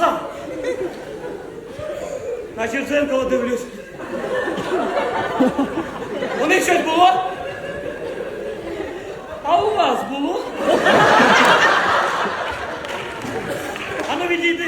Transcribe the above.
слухав. На Черченкова дивлюсь. У них щось було? А у вас було? А ну відійди.